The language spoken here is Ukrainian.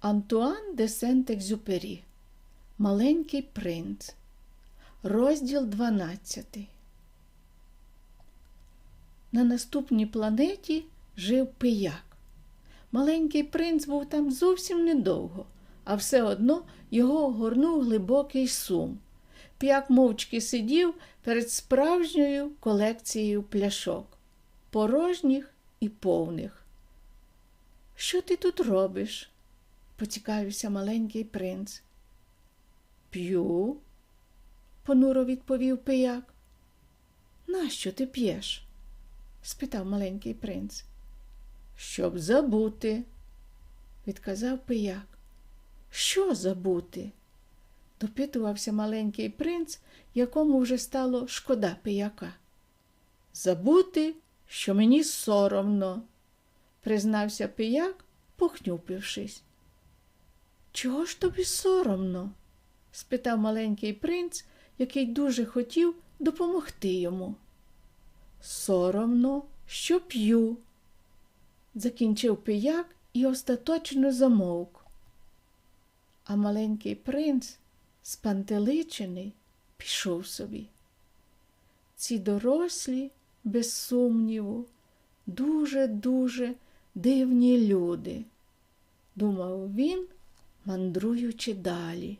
Антуан де Сент-Екзюпері Маленький принц. Розділ 12. На наступній планеті жив пияк. Маленький принц був там зовсім недовго, а все одно його огорнув глибокий сум. П'як мовчки сидів перед справжньою колекцією пляшок, порожніх і повних. Що ти тут робиш? Поцікавився маленький принц. П'ю, понуро відповів пияк. Нащо ти п'єш? спитав маленький принц. Щоб забути, відказав пияк. Що забути? допитувався маленький принц, якому вже стало шкода пияка. Забути, що мені соромно, признався пияк, похнюпившись. Чого ж тобі соромно? спитав маленький принц, який дуже хотів допомогти йому. Соромно, що п'ю, закінчив пияк і остаточно замовк. А маленький принц, спантеличений, пішов собі. Ці дорослі, без сумніву, дуже-дуже дивні люди, думав він, мандруючи далі.